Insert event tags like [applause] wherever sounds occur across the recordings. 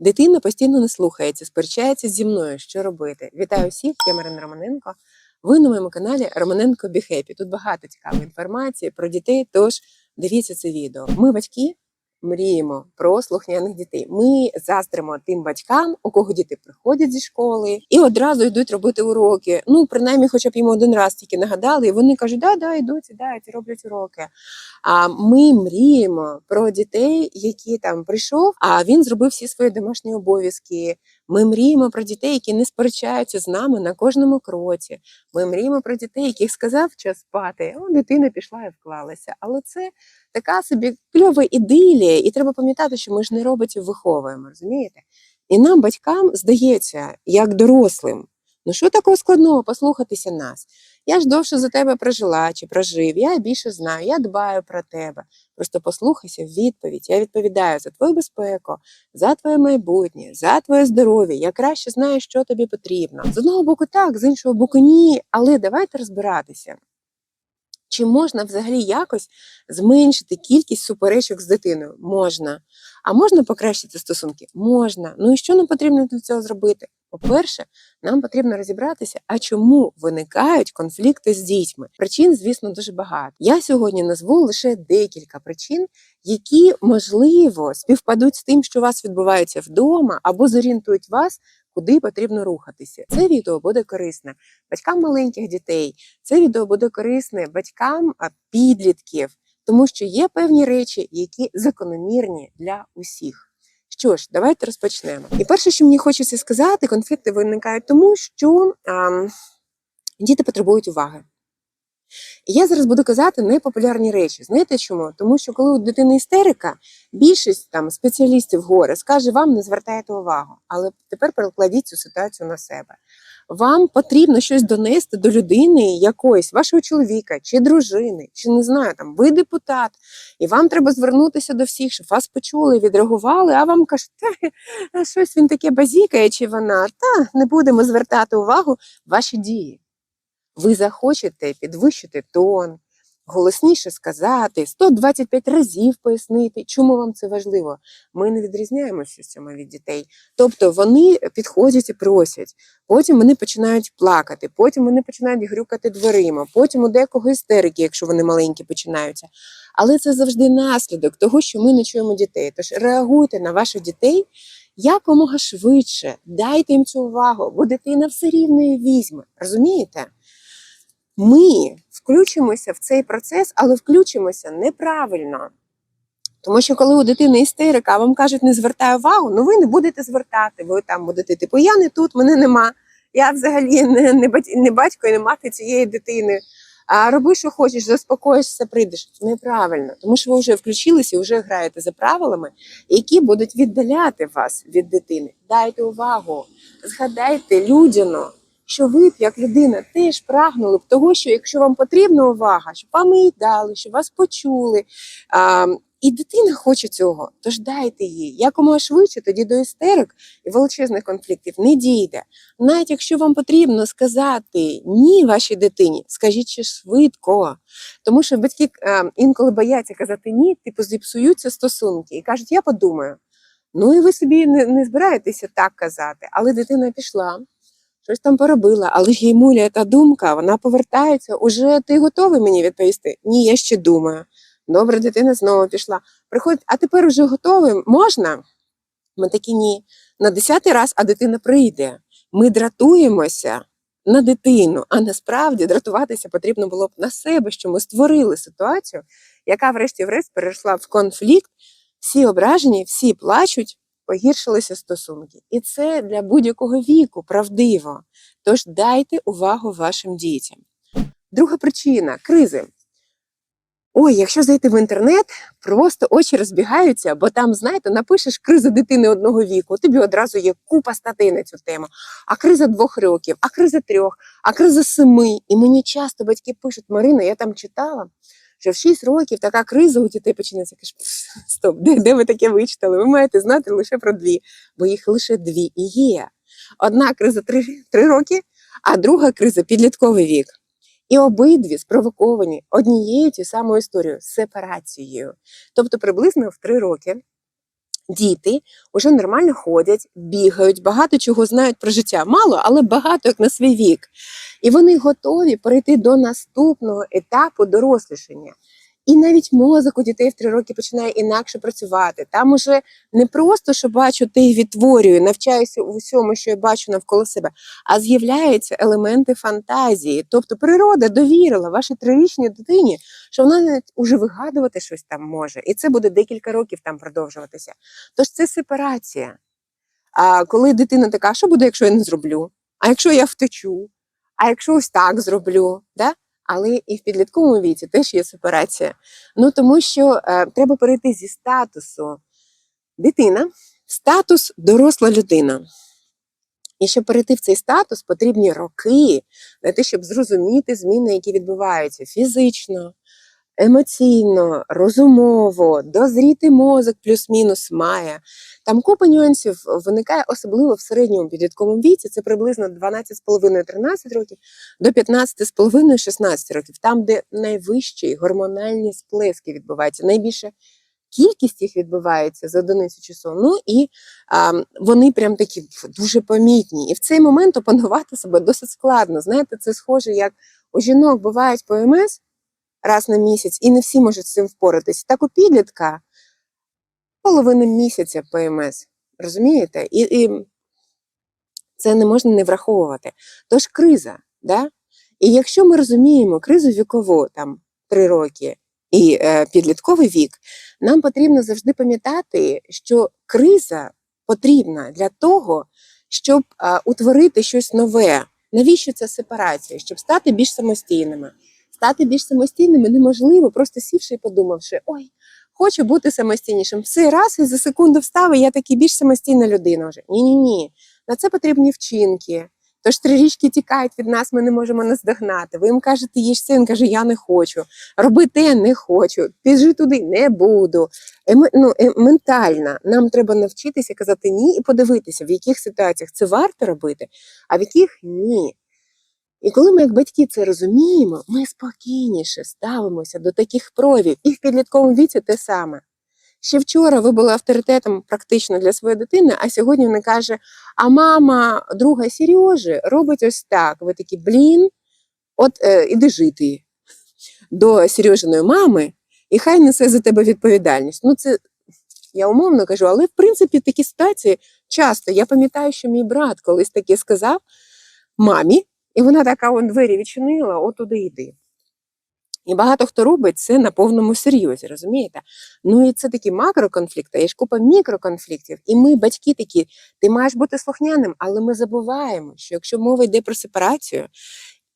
Дитина постійно не слухається, сперечається зі мною, що робити. Вітаю всіх, я Марина Романенко. Ви на моєму каналі Романенко Біхепі. Тут багато цікавої інформації про дітей. Тож дивіться це відео. Ми, батьки, мріємо про слухняних дітей. Ми заздримо тим батькам, у кого діти приходять зі школи і одразу йдуть робити уроки. Ну, принаймні, хоча б їм один раз тільки нагадали, і вони кажуть, да, да, йдуть, сідають, роблять уроки. А ми мріємо про дітей, які там прийшов, а він зробив всі свої домашні обов'язки. Ми мріємо про дітей, які не сперечаються з нами на кожному кроці. Ми мріємо про дітей, яких сказав час спати. О, дитина пішла і вклалася. Але це така собі кльова ідилія, і треба пам'ятати, що ми ж не роботів виховуємо, розумієте? І нам, батькам, здається, як дорослим. Ну що такого складного послухатися нас? Я ж довше за тебе прожила чи прожив, я більше знаю, я дбаю про тебе. Просто послухайся в відповідь. Я відповідаю за твою безпеку, за твоє майбутнє, за твоє здоров'я. Я краще знаю, що тобі потрібно. З одного боку, так, з іншого боку, ні. Але давайте розбиратися. Чи можна взагалі якось зменшити кількість суперечок з дитиною? Можна. А можна покращити стосунки? Можна. Ну і що нам потрібно для цього зробити? По-перше, нам потрібно розібратися, а чому виникають конфлікти з дітьми. Причин, звісно, дуже багато. Я сьогодні назву лише декілька причин, які можливо співпадуть з тим, що у вас відбувається вдома, або зорієнтують вас, куди потрібно рухатися. Це відео буде корисне батькам маленьких дітей. Це відео буде корисне батькам підлітків, тому що є певні речі, які закономірні для усіх. Що ж, давайте розпочнемо. І перше, що мені хочеться сказати, конфлікти виникають тому, що а, діти потребують уваги. І я зараз буду казати непопулярні речі. Знаєте чому? Тому що коли у дитини істерика, більшість там спеціалістів горе скаже, вам не звертаєте увагу. Але тепер перекладіть цю ситуацію на себе. Вам потрібно щось донести до людини якоїсь, вашого чоловіка чи дружини, чи не знаю, там ви депутат, і вам треба звернутися до всіх, щоб вас почули, відреагували, а вам кажуть, щось він таке базікає, чи вона, та не будемо звертати увагу ваші дії. Ви захочете підвищити тон, голосніше сказати, 125 разів пояснити, чому вам це важливо. Ми не відрізняємося в цьому від дітей. Тобто вони підходять і просять, потім вони починають плакати, потім вони починають грюкати дверима, потім у декого істерики, якщо вони маленькі починаються. Але це завжди наслідок того, що ми не чуємо дітей. Тож реагуйте на ваших дітей якомога швидше, дайте їм цю увагу, бо дитина все рівно її візьме. Розумієте? Ми включимося в цей процес, але включимося неправильно. Тому що коли у дитини істерика, а вам кажуть, не звертай увагу, ну ви не будете звертати. Ви там будете типу, я не тут, мене нема. Я взагалі не, не, не батько і не мати цієї дитини. А роби, що хочеш, заспокоїшся, прийдеш. Неправильно, тому що ви вже включилися і вже граєте за правилами, які будуть віддаляти вас від дитини. Дайте увагу, згадайте людяно, що ви б, як людина, теж прагнули б того, що якщо вам потрібна увага, щоб вам її дали, щоб вас почули. А, і дитина хоче цього, тож дайте їй якомога швидше, тоді до істерик і величезних конфліктів не дійде. Навіть якщо вам потрібно сказати ні вашій дитині, скажіть ще швидко. Тому що батьки е, інколи бояться казати ні, типу зіпсуються стосунки і кажуть, я подумаю. Ну і ви собі не, не збираєтеся так казати, але дитина пішла, щось там поробила, але ж їй муляє та думка, вона повертається. Уже ти готовий мені відповісти? Ні, я ще думаю. Добре, дитина знову пішла. Приходить, а тепер уже готовий? Можна? Ми такі ні. На десятий раз, а дитина прийде. Ми дратуємося на дитину, а насправді дратуватися потрібно було б на себе, що ми створили ситуацію, яка, врешті-врешт, перейшла в конфлікт. Всі ображені, всі плачуть, погіршилися стосунки. І це для будь-якого віку правдиво. Тож дайте увагу вашим дітям. Друга причина кризи. Ой, якщо зайти в інтернет, просто очі розбігаються, бо там, знаєте, напишеш криза дитини одного віку, тобі одразу є купа статей на цю тему. А криза двох років, а криза трьох, а криза семи. І мені часто батьки пишуть, Марина, я там читала, що в 6 років така криза у дітей починається. Кажеш, «Пф, стоп, де, де ви таке вичитали? Ви маєте знати лише про дві, бо їх лише дві і є. Одна криза три, три роки, а друга криза підлітковий вік. І обидві спровоковані однією тією самою історією сепарацією. Тобто, приблизно в три роки діти вже нормально ходять, бігають, багато чого знають про життя. Мало, але багато як на свій вік. І вони готові перейти до наступного етапу дорослішання. І навіть мозок у дітей в три роки починає інакше працювати. Там уже не просто що бачу, те й відтворюю, навчаюся у всьому, що я бачу навколо себе, а з'являються елементи фантазії. Тобто природа довірила вашій трирічній дитині, що вона навіть уже вигадувати щось там може, і це буде декілька років там продовжуватися. Тож це сепарація. А коли дитина така, що буде, якщо я не зроблю? А якщо я втечу? А якщо ось так зроблю? Да? Але і в підлітковому віці теж є сепарація. Ну тому що е, треба перейти зі статусу дитина в статус доросла людина. І щоб перейти в цей статус, потрібні роки на те, щоб зрозуміти зміни, які відбуваються фізично, емоційно, розумово, дозріти мозок плюс-мінус має. Там купа нюансів виникає особливо в середньому підлітковому віці. Це приблизно 12,5-13 років до 15,5-16 років, там, де найвищі гормональні сплески відбуваються, найбільше кількість їх відбувається за одиницю часу. Ну і а, вони прям такі дуже помітні. І в цей момент опанувати себе досить складно. Знаєте, це схоже, як у жінок бувають ПМС раз на місяць, і не всі можуть з цим впоратись. Так у підлітка половина місяця ПМС. Розумієте? І, і це не можна не враховувати. Тож криза, да? І якщо ми розуміємо кризу вікову, там три роки і е, підлітковий вік, нам потрібно завжди пам'ятати, що криза потрібна для того, щоб е, утворити щось нове. Навіщо ця сепарація? Щоб стати більш самостійними. Стати більш самостійними неможливо, просто сівши і подумавши, ой, хочу бути самостійнішим. Все раз і за секунду встав, і я таки більш самостійна людина вже. Ні-ні ні. На це потрібні вчинки. Тож трирічки тікають від нас, ми не можемо наздогнати. Ви їм кажете, їж він каже, я не хочу. Роби те, не хочу. Піджи туди, не буду. Ем, ну, е, ментально нам треба навчитися казати ні і подивитися, в яких ситуаціях це варто робити, а в яких ні. І коли ми, як батьки, це розуміємо, ми спокійніше ставимося до таких проявів. І в підлітковому віці те саме. Ще вчора ви були авторитетом практично для своєї дитини, а сьогодні вона каже: а мама друга Сережі робить ось так. Ви такі, блін, от е, іди жити до Сережиної мами, і хай несе за тебе відповідальність. Ну, це я умовно кажу, але в принципі такі ситуації часто. Я пам'ятаю, що мій брат колись таке сказав мамі, і вона така он двері відчинила, от туди йди. І багато хто робить це на повному серйозі, розумієте? Ну і це такі макроконфлікти, є ж купа мікроконфліктів. І ми, батьки, такі, ти маєш бути слухняним, але ми забуваємо, що якщо мова йде про сепарацію,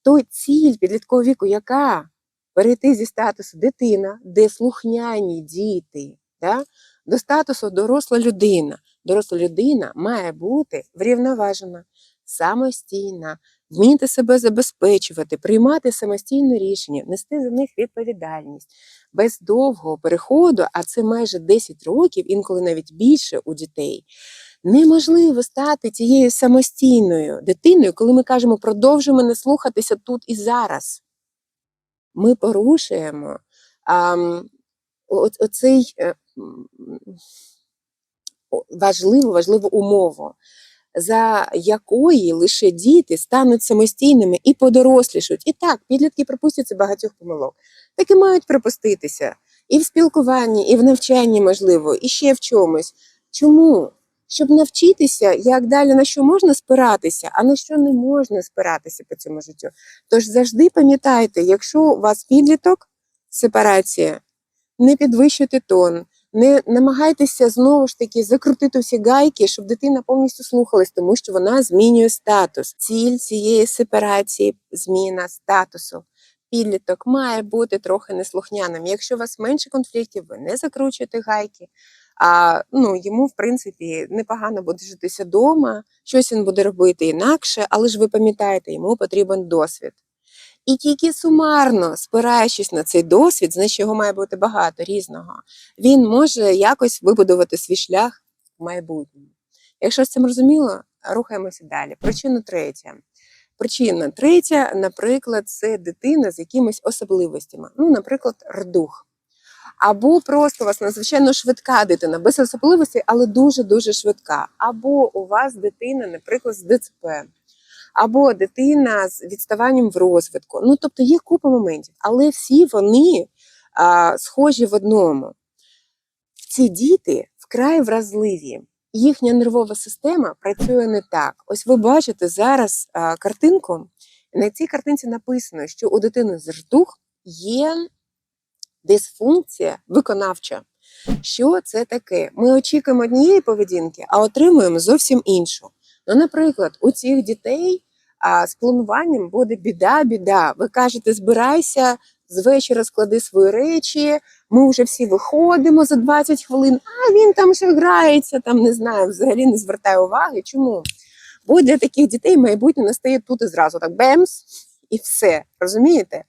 то ціль підліткового віку, яка перейти зі статусу дитина, де слухняні діти, да, до статусу доросла людина. Доросла людина має бути врівноважена, самостійна, вміти себе забезпечувати, приймати самостійне рішення, нести за них відповідальність без довгого переходу, а це майже 10 років, інколи навіть більше у дітей. Неможливо стати тією самостійною дитиною, коли ми кажемо, продовжуємо не слухатися тут і зараз. Ми порушуємо а, о, оцей е, важливу, важливу умову за якої лише діти стануть самостійними і подорослішають. І так, підлітки припустяться багатьох помилок. Так і мають припуститися і в спілкуванні, і в навчанні, можливо, і ще в чомусь. Чому? Щоб навчитися, як далі на що можна спиратися, а на що не можна спиратися по цьому життю. Тож завжди пам'ятайте, якщо у вас підліток, сепарація, не підвищуйте тон, не намагайтеся знову ж таки закрутити всі гайки, щоб дитина повністю слухалась, тому що вона змінює статус. Ціль цієї сепарації зміна статусу. Підліток має бути трохи неслухняним. Якщо у вас менше конфліктів, ви не закручуєте гайки. А ну йому, в принципі, непогано буде житися вдома, щось він буде робити інакше, але ж ви пам'ятаєте, йому потрібен досвід. І тільки сумарно, спираючись на цей досвід, значить його має бути багато різного, він може якось вибудувати свій шлях в майбутньому. Якщо з цим розуміло, рухаємося далі. Причина третя. Причина третя, наприклад, це дитина з якимись особливостями. Ну, наприклад, рдух. або просто у вас надзвичайно швидка дитина, без особливостей, але дуже-дуже швидка. Або у вас дитина, наприклад, з ДЦП, або дитина з відставанням в розвитку. Ну, тобто є купа моментів, але всі вони а, схожі в одному. Ці діти вкрай вразливі. Їхня нервова система працює не так. Ось ви бачите зараз а, картинку. На цій картинці написано, що у дитини з ртух є дисфункція виконавча. Що це таке? Ми очікуємо однієї поведінки, а отримуємо зовсім іншу. Ну, наприклад, у цих дітей а, з плануванням буде біда-біда. Ви кажете, збирайся, з вечора склади свої речі, ми вже всі виходимо за 20 хвилин, а він там ще грається, там не знаю, взагалі не звертає уваги. Чому? Бо для таких дітей майбутнє настає тут і зразу так бемс, і все. Розумієте?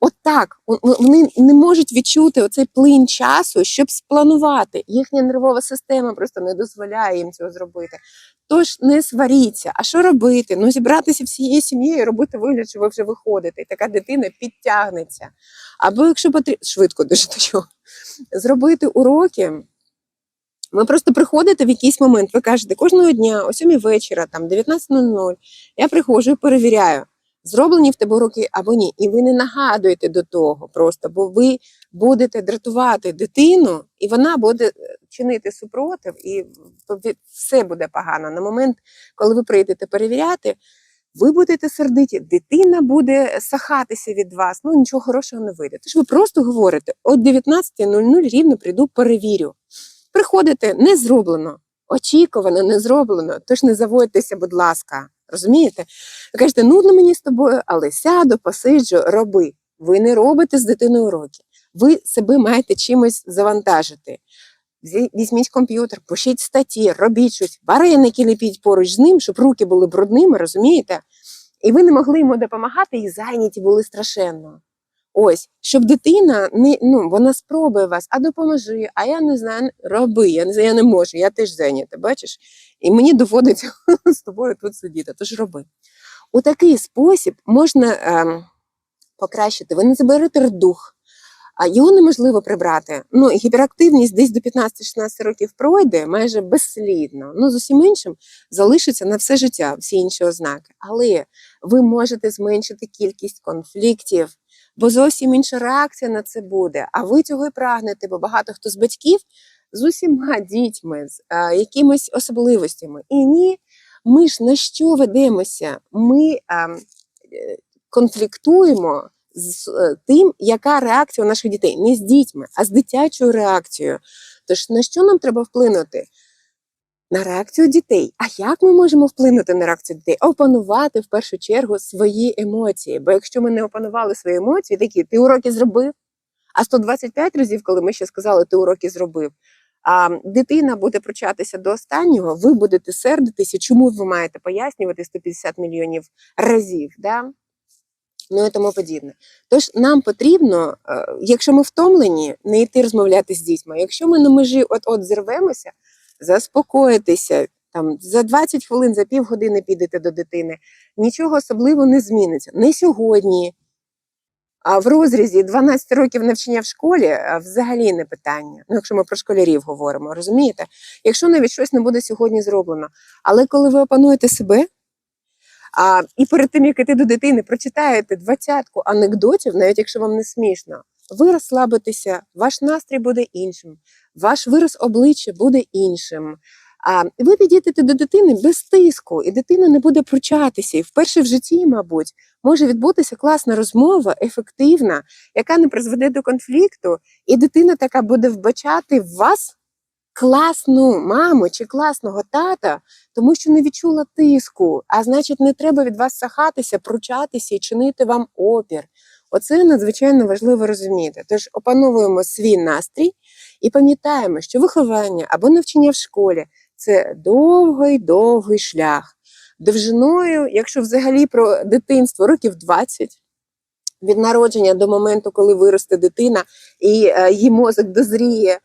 От так, о- о- вони не можуть відчути оцей плин часу, щоб спланувати. Їхня нервова система просто не дозволяє їм цього зробити. Тож не сваріться. А що робити? Ну, зібратися всією сім'єю, робити вигляд, що ви вже виходите, і така дитина підтягнеться. Або якщо потрібно, швидко дуже до чого, зробити уроки. Ви просто приходите в якийсь момент, ви кажете, кожного дня о 7 вечора, там 19.00, я приходжу і перевіряю, зроблені в тебе уроки або ні. І ви не нагадуєте до того просто, бо ви будете дратувати дитину, і вона буде е, чинити супротив, і все буде погано. На момент, коли ви прийдете перевіряти, ви будете сердиті, дитина буде сахатися від вас, ну нічого хорошого не вийде. Тож ви просто говорите: о 19.00 рівно прийду, перевірю. Приходите, не зроблено, очікувано, не зроблено. Тож не заводьтеся, будь ласка. Розумієте? Ви кажете, нудно мені з тобою, але сяду, посиджу, роби. Ви не робите з дитиною уроки. Ви себе маєте чимось завантажити. Візьміть комп'ютер, пишіть статті, робіть щось, вареники ліпіть поруч з ним, щоб руки були брудними, розумієте? І ви не могли йому допомагати, і зайняті були страшенно. Ось, щоб дитина не ну вона спробує вас, а допоможи, а я не знаю, роби. Я не знаю, я не можу, я теж зайнята, бачиш? І мені доводиться [laughs] з тобою тут сидіти. Тож роби. У такий спосіб можна ем, покращити. Ви не заберете рдух, а його неможливо прибрати. Ну, гіперактивність десь до 15-16 років пройде майже безслідно. Ну, з усім іншим залишиться на все життя, всі інші ознаки. Але ви можете зменшити кількість конфліктів, бо зовсім інша реакція на це буде. А ви цього і прагнете, бо багато хто з батьків з усіма дітьми, з а, якимись особливостями. І ні, ми ж на що ведемося? Ми а, е, конфліктуємо з е, тим, яка реакція у наших дітей, не з дітьми, а з дитячою реакцією. Тож на що нам треба вплинути? На реакцію дітей. А як ми можемо вплинути на реакцію дітей? Опанувати в першу чергу свої емоції. Бо якщо ми не опанували свої емоції, такі ти уроки зробив, а 125 разів, коли ми ще сказали, ти уроки зробив. А дитина буде пручатися до останнього, ви будете сердитися, чому ви маєте пояснювати 150 мільйонів разів. Да? Ну і тому подібне. Тож нам потрібно, е, якщо ми втомлені, не йти розмовляти з дітьми. Якщо ми на межі от-от зірвемося, заспокоїтися, там за 20 хвилин, за півгодини підете до дитини, нічого особливо не зміниться. Не сьогодні. А в розрізі 12 років навчання в школі взагалі не питання. Ну, якщо ми про школярів говоримо, розумієте? Якщо навіть щось не буде сьогодні зроблено. Але коли ви опануєте себе, а, і перед тим, як іти до дитини, прочитаєте двадцятку анекдотів, навіть якщо вам не смішно, ви розслабитеся, ваш настрій буде іншим, ваш вираз обличчя буде іншим. А ви підійдете до дитини без тиску, і дитина не буде пручатися. І вперше в житті, мабуть, може відбутися класна розмова, ефективна, яка не призведе до конфлікту, і дитина така буде вбачати в вас класну маму чи класного тата, тому що не відчула тиску. А значить, не треба від вас сахатися, пручатися і чинити вам опір. Оце надзвичайно важливо розуміти. Тож опановуємо свій настрій і пам'ятаємо, що виховання або навчання в школі це довгий довгий шлях. Довжиною, якщо взагалі про дитинство, років 20, від народження до моменту, коли виросте дитина, і е, її мозок дозріє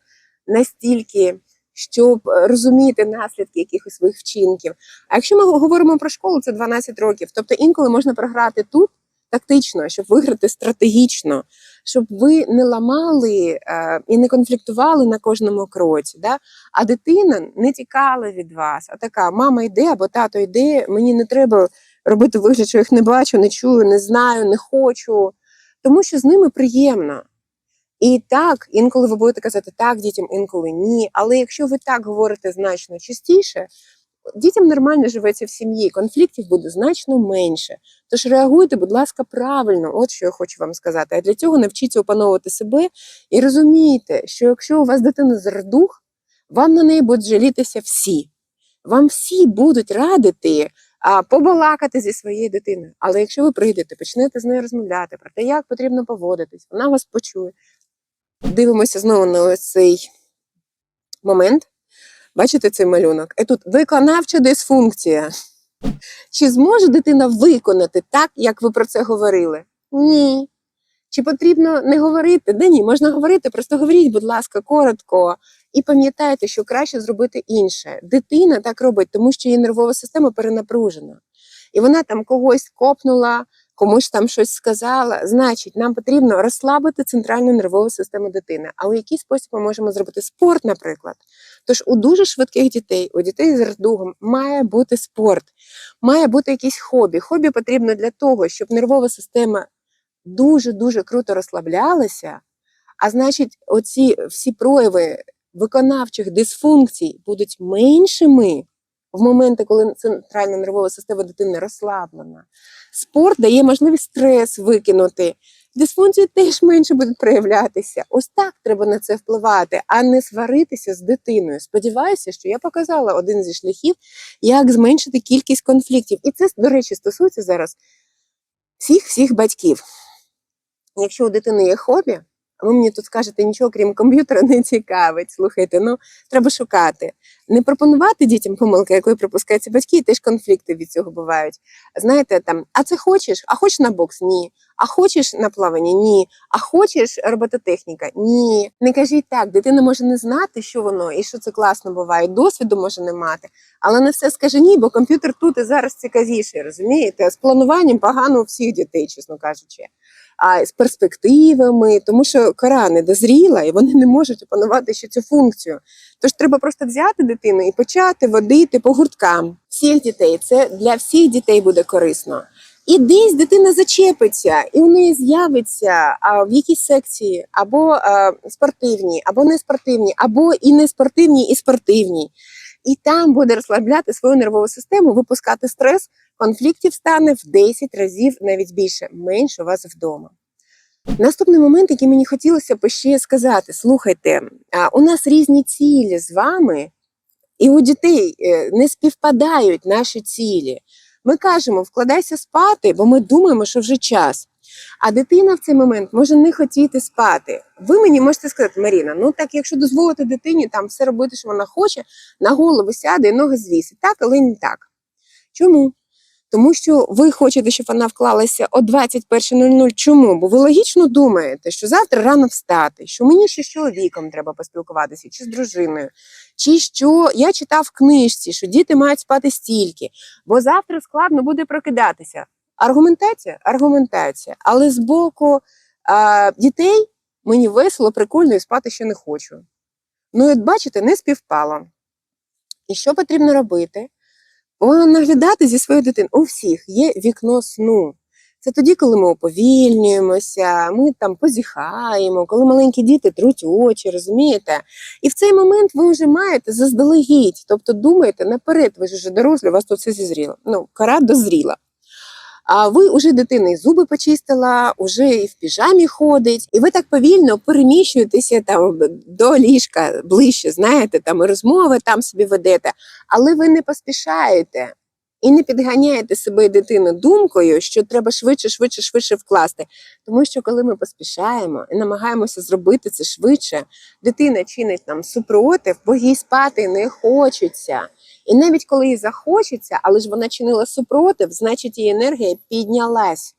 настільки, щоб е, розуміти наслідки якихось своїх вчинків. А якщо ми говоримо про школу, це 12 років. Тобто інколи можна програти тут тактично, щоб виграти стратегічно, щоб ви не ламали е, і не конфліктували на кожному кроці. Да? А дитина не тікала від вас, а така мама йде або тато йде, мені не треба робити вигляд, що їх не бачу, не чую, не знаю, не хочу, тому що з ними приємно. І так, інколи ви будете казати так дітям, інколи ні. Але якщо ви так говорите значно частіше, дітям нормально живеться в сім'ї, конфліктів буде значно менше. Тож реагуйте, будь ласка, правильно, от що я хочу вам сказати. А для цього навчіться опановувати себе і розумійте, що якщо у вас дитина зардух, вам на неї будуть жалітися всі. Вам всі будуть радити а, побалакати зі своєю дитиною. Але якщо ви прийдете, почнете з нею розмовляти про те, як потрібно поводитись, вона вас почує. Дивимося знову на цей момент. Бачите цей малюнок? І тут виконавча дисфункція. Чи зможе дитина виконати так, як ви про це говорили? Ні. Чи потрібно не говорити? Да ні, можна говорити, просто говоріть, будь ласка, коротко. І пам'ятайте, що краще зробити інше. Дитина так робить, тому що її нервова система перенапружена. І вона там когось копнула, комусь там щось сказала. Значить, нам потрібно розслабити центральну нервову систему дитини. А у який спосіб ми можемо зробити спорт, наприклад? Тож у дуже швидких дітей, у дітей з рдугом має бути спорт, має бути якесь хобі. Хобі потрібно для того, щоб нервова система дуже-дуже круто розслаблялася. А значить, оці всі прояви виконавчих дисфункцій будуть меншими в моменти, коли центральна нервова система дитини розслаблена. Спорт дає можливість стрес викинути. Дисфункції теж менше будуть проявлятися. Ось так треба на це впливати, а не сваритися з дитиною. Сподіваюся, що я показала один зі шляхів, як зменшити кількість конфліктів. І це, до речі, стосується зараз всіх всіх батьків. Якщо у дитини є хобі, ви мені тут скажете, нічого крім комп'ютера не цікавить. Слухайте, ну треба шукати. Не пропонувати дітям помилки, якої припускаються батьки, і теж конфлікти від цього бувають. Знаєте, там, а це хочеш? А хочеш на бокс? Ні. А хочеш на плавання? Ні. А хочеш робототехніка? Ні. Не кажіть так, дитина може не знати, що воно і що це класно буває. Досвіду може не мати, але не все скаже ні, бо комп'ютер тут і зараз цікавіший, розумієте? З плануванням погано у всіх дітей, чесно кажучи а з перспективами, тому що кора не дозріла, і вони не можуть опанувати ще цю функцію. Тож треба просто взяти дитину і почати водити по гурткам всіх дітей. Це для всіх дітей буде корисно. І десь дитина зачепиться, і у неї з'явиться а, в якійсь секції або а, спортивні, або не спортивні, або і не спортивні, і спортивні. І там буде розслабляти свою нервову систему, випускати стрес, конфліктів стане в 10 разів навіть більше, менше у вас вдома. Наступний момент, який мені хотілося б ще сказати: слухайте, у нас різні цілі з вами, і у дітей е, не співпадають наші цілі. Ми кажемо, вкладайся спати, бо ми думаємо, що вже час. А дитина в цей момент може не хотіти спати. Ви мені можете сказати, Маріна, ну так, якщо дозволити дитині там все робити, що вона хоче, на голову сяде і ноги звісить. Так, але не так. Чому? Тому що ви хочете, щоб вона вклалася о 21.00. Чому? Бо ви логічно думаєте, що завтра рано встати, що мені ще з чоловіком треба поспілкуватися, чи з дружиною, чи що я читав в книжці, що діти мають спати стільки, бо завтра складно буде прокидатися. Аргументація? Аргументація. Але з боку а, дітей мені весело, прикольно і спати ще не хочу. Ну, і бачите, не співпало. І що потрібно робити? Наглядати зі своєю дитиною. У всіх є вікно сну. Це тоді, коли ми уповільнюємося, ми там позіхаємо, коли маленькі діти труть очі, розумієте? І в цей момент ви вже маєте заздалегідь, тобто думаєте наперед, ви ж вже дорослі, у вас тут все зізріло. Ну, кара дозріла. А ви вже дитини зуби почистила, уже і в піжамі ходить, і ви так повільно переміщуєтеся там до ліжка ближче, знаєте, там розмови там собі ведете, але ви не поспішаєте і не підганяєте себе і дитину думкою, що треба швидше, швидше, швидше вкласти. Тому що коли ми поспішаємо і намагаємося зробити це швидше, дитина чинить нам супротив, бо їй спати не хочеться. І навіть коли їй захочеться, але ж вона чинила супротив, значить її енергія піднялась.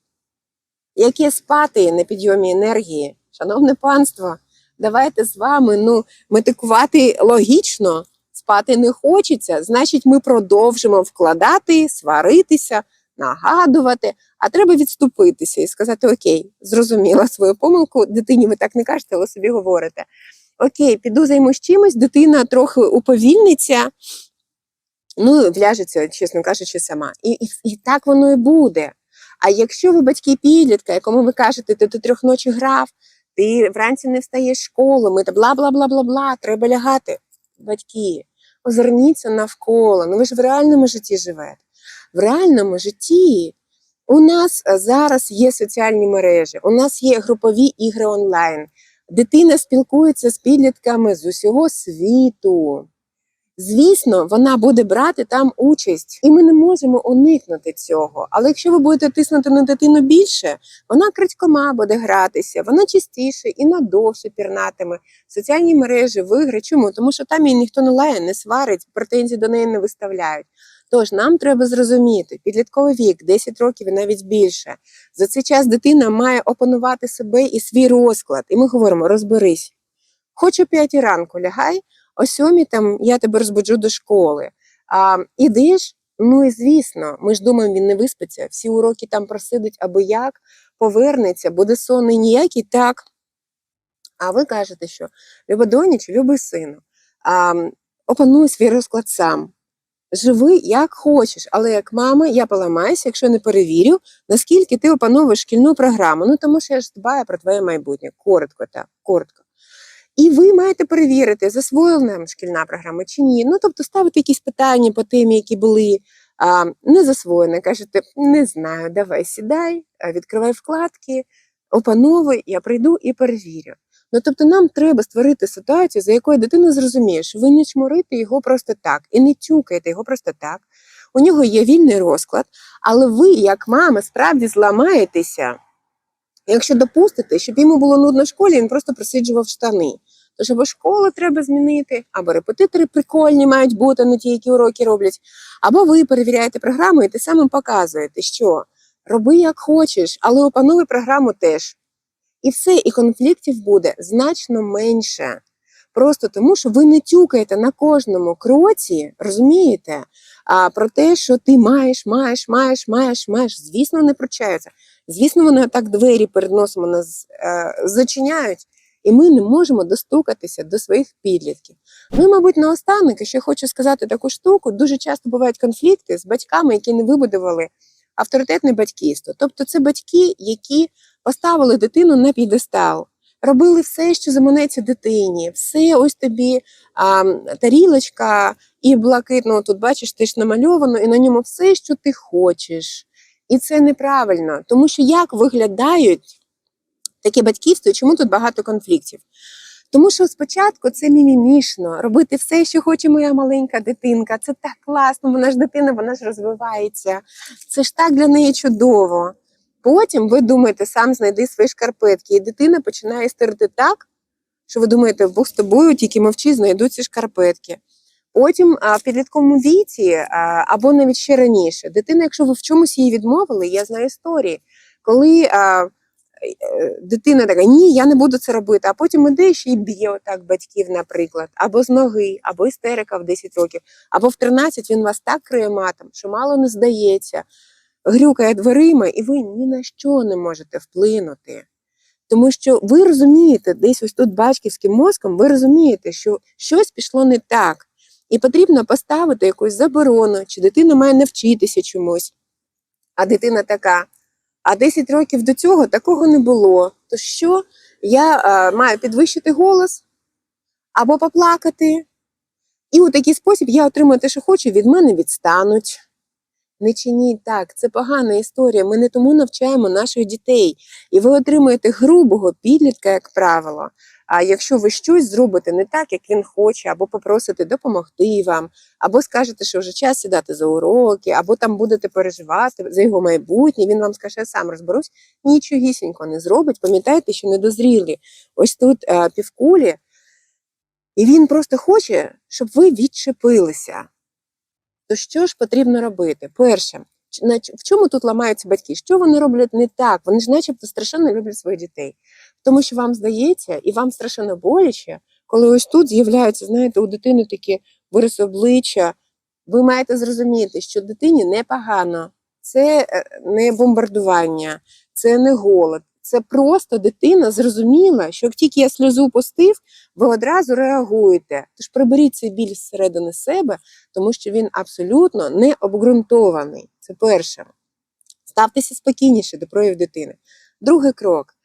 Яке спати на підйомі енергії? Шановне панство, давайте з вами ну, метикувати логічно, спати не хочеться, значить, ми продовжимо вкладати, сваритися, нагадувати. А треба відступитися і сказати: Окей, зрозуміла свою помилку. Дитині ви так не кажете, але собі говорите. Окей, піду займусь чимось, дитина трохи уповільниться, ну, вляжеться, чесно кажучи, сама. І, і, і так воно і буде. А якщо ви батьки підлітка, якому ви кажете, ти до трьох ночі грав, ти вранці не встаєш з ми та бла бла бла бла бла, треба лягати. Батьки, озирніться навколо. Ну ви ж в реальному житті живете. В реальному житті у нас е, зараз є соціальні мережі, у нас є групові ігри онлайн. Дитина спілкується з підлітками з усього світу. Звісно, вона буде брати там участь, і ми не можемо уникнути цього. Але якщо ви будете тиснути на дитину більше, вона крадькома буде гратися, вона частіше і надовше пірнатиме соціальні мережі, в ігри. Чому? Тому що там її ніхто не лає, не сварить, претензій до неї не виставляють. Тож нам треба зрозуміти, підлітковий вік 10 років і навіть більше. За цей час дитина має опанувати себе і свій розклад. І ми говоримо: розберись. Хоч о 5 ранку лягай, о 7 там я тебе розбуджу до школи. А, ідеш, ну і звісно, ми ж думаємо, він не виспиться, всі уроки там просидить або як, повернеться, буде сонний ніякий, так. А ви кажете, що люба донечу, любий сину, а, опануй свій розклад сам. Живи як хочеш, але як мама, я поламаюся, якщо не перевірю, наскільки ти опановуєш шкільну програму. Ну тому що я ж дбаю про твоє майбутнє. Коротко, так, коротко. І ви маєте перевірити, засвоїла нам шкільна програма чи ні. Ну, тобто ставити якісь питання по темі, які були а, не засвоєні. Кажете, не знаю, давай сідай, відкривай вкладки, опановуй, я прийду і перевірю. Ну, тобто, нам треба створити ситуацію, за якою дитина зрозуміє, що ви не чморите його просто так і не тюкаєте його просто так. У нього є вільний розклад, але ви, як мама, справді зламаєтеся, якщо допустите, щоб йому було нудно в школі, він просто просиджував штани. Тож або школу треба змінити, або репетитори прикольні мають бути, не ті, які уроки роблять, або ви перевіряєте програму і тим самим показуєте, що роби як хочеш, але опануй програму теж. І все, і конфліктів буде значно менше. Просто тому, що ви не тюкаєте на кожному кроці, розумієте, а, про те, що ти маєш, маєш, маєш, маєш, маєш. Звісно, не прощаються. Звісно, вони так двері перед носом нас е, зачиняють, і ми не можемо достукатися до своїх підлітків. Ну і, мабуть, наостанок, ще хочу сказати таку штуку: дуже часто бувають конфлікти з батьками, які не вибудували авторитетне батьківство. Тобто, це батьки, які поставили дитину на підестал. Робили все, що заманеться дитині, все ось тобі а, тарілочка і блакитно. Тут бачиш, ти ж намальовано, і на ньому все, що ти хочеш. І це неправильно, тому що як виглядають таке батьківство, і чому тут багато конфліктів? Тому що спочатку це мімімішно, робити все, що хоче моя маленька дитинка. Це так класно, вона ж дитина, вона ж розвивається. Це ж так для неї чудово. Потім ви думаєте, сам знайди свої шкарпетки, і дитина починає істерити так, що ви думаєте, Бог з тобою, тільки мовчи, знайдуть ці шкарпетки. Потім в підлітковому віці, або навіть ще раніше, дитина, якщо ви в чомусь її відмовили, я знаю історії, коли дитина така, ні, я не буду це робити, а потім іде ще й б'є отак батьків, наприклад, або з ноги, або істерика в 10 років, або в 13 він вас так криє матом, що мало не здається грюкає дверима, і ви ні на що не можете вплинути. Тому що ви розумієте, десь ось тут батьківським мозком, ви розумієте, що щось пішло не так, і потрібно поставити якусь заборону, чи дитина має навчитися чомусь. А дитина така. А 10 років до цього такого не було. То що я а, маю підвищити голос або поплакати? І у такий спосіб я отримую те, що хочу, від мене відстануть. Не чиніть так, це погана історія. Ми не тому навчаємо наших дітей, і ви отримуєте грубого підлітка, як правило. А якщо ви щось зробите не так, як він хоче, або попросите допомогти вам, або скажете, що вже час сідати за уроки, або там будете переживати за його майбутнє, він вам скаже, я сам розберусь, нічогісінько не зробить. Пам'ятайте, що недозрілі ось тут е, півкулі, і він просто хоче, щоб ви відчепилися. То що ж потрібно робити? Перше, в чому тут ламаються батьки? Що вони роблять не так? Вони ж, начебто, страшенно люблять своїх дітей. Тому що вам здається, і вам страшенно боляче, коли ось тут з'являються, знаєте, у дитини такі вириси обличчя. Ви маєте зрозуміти, що дитині непогано. це е, не бомбардування, це не голод. Це просто дитина зрозуміла, що як тільки я сльозу пустив, ви одразу реагуєте. Тож приберіть цей біль зсередини себе, тому що він абсолютно не обґрунтований. Це перше. Ставтеся спокійніше до прояв дитини. Другий крок.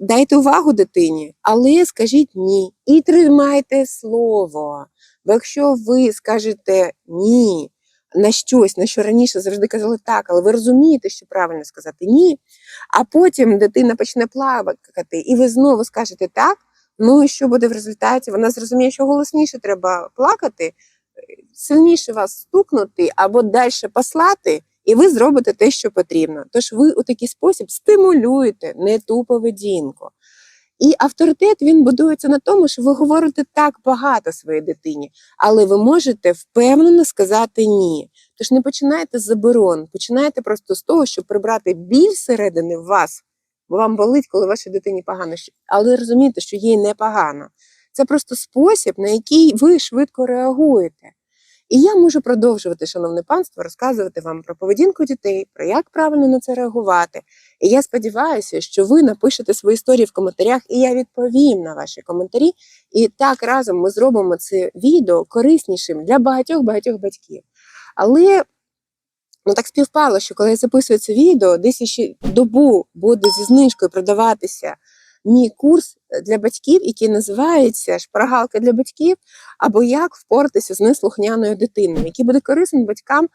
Дайте увагу дитині, але скажіть ні. І тримайте слово. Бо якщо ви скажете ні на щось, на що раніше завжди казали так, але ви розумієте, що правильно сказати ні, а потім дитина почне плакати, і ви знову скажете так. Ну і що буде в результаті? Вона зрозуміє, що голосніше треба плакати, сильніше вас стукнути або далі послати, і ви зробите те, що потрібно. Тож ви у такий спосіб стимулюєте не ту поведінку. І авторитет він будується на тому, що ви говорите так багато своїй дитині, але ви можете впевнено сказати ні. Тож не починайте з заборон, починайте просто з того, щоб прибрати біль всередини вас, бо вам болить, коли вашій дитині погано. Але розумієте, що їй не погано. Це просто спосіб, на який ви швидко реагуєте. І я можу продовжувати, шановне панство, розказувати вам про поведінку дітей, про як правильно на це реагувати. І я сподіваюся, що ви напишете свої історії в коментарях, і я відповім на ваші коментарі. І так разом ми зробимо це відео кориснішим для багатьох багатьох батьків. Але ну так співпало, що коли я записую це відео, десь ще добу буде зі знижкою продаватися мій курс для батьків, який називається Шпаргалка для батьків, або як впоратися з неслухняною дитиною, який буде корисним батькам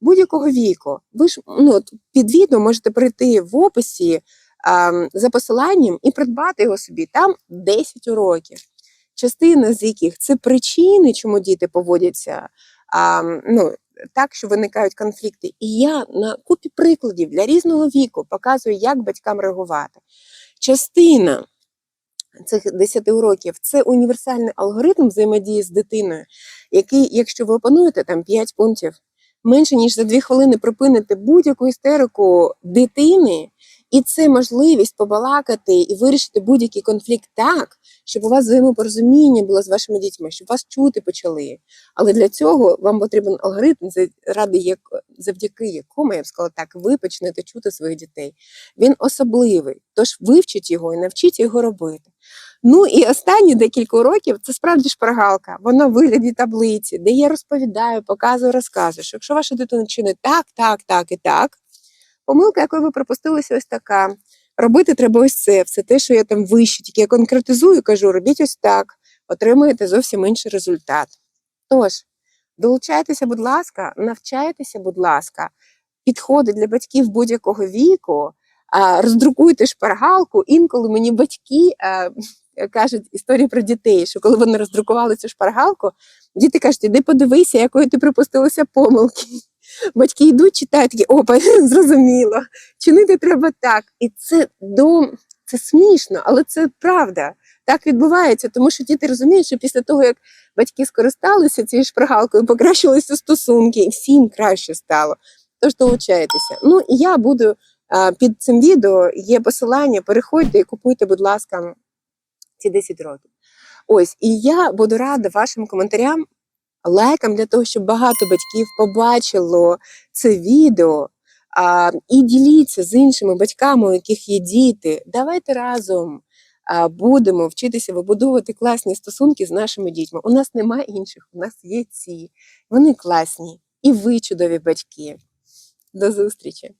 будь-якого віку. Ви ж ну, під відео можете прийти в описі а, за посиланням і придбати його собі. Там 10 уроків. Частина з яких це причини, чому діти поводяться а, ну, так, що виникають конфлікти. І я на купі прикладів для різного віку показую, як батькам реагувати. Частина цих 10 уроків це універсальний алгоритм взаємодії з дитиною, який, якщо ви опануєте там 5 пунктів, менше ніж за 2 хвилини припините будь-яку істерику дитини, і це можливість побалакати і вирішити будь-який конфлікт так, щоб у вас взаємопорозуміння було з вашими дітьми, щоб вас чути почали. Але для цього вам потрібен алгоритм, заради як завдяки якому я б сказала так, ви почнете чути своїх дітей. Він особливий, тож вивчіть його і навчіть його робити. Ну і останні декілька років це справді шпаргалка. Вона в вигляді таблиці, де я розповідаю, показую, розказую, що якщо ваша дитина чинить так, так, так і так, помилка, якою ви припустилися, ось така. Робити треба ось це, все те, що я там вище, тільки я конкретизую, кажу, робіть ось так, отримаєте зовсім інший результат. Тож, долучайтеся, будь ласка, навчайтеся, будь ласка, підходи для батьків будь-якого віку, роздрукуйте шпаргалку. Інколи мені батьки кажуть історії про дітей, що коли вони роздрукували цю шпаргалку, діти кажуть, іди подивися, якої ти припустилася помилки. Батьки йдуть, читають такі, опа, [laughs] зрозуміло, чинити треба так. І це до це смішно, але це правда. Так відбувається, тому що діти розуміють, що після того, як батьки скористалися цією шпаргалкою, покращилися стосунки, і всім краще стало. Тож долучайтеся. Ну і я буду під цим відео є посилання. Переходьте і купуйте, будь ласка, ці 10 років. Ось, і я буду рада вашим коментарям, лайкам для того, щоб багато батьків побачило це відео. А, і діліться з іншими батьками, у яких є діти. Давайте разом будемо вчитися вибудовувати класні стосунки з нашими дітьми. У нас немає інших, у нас є ці. Вони класні. І ви чудові батьки. До зустрічі!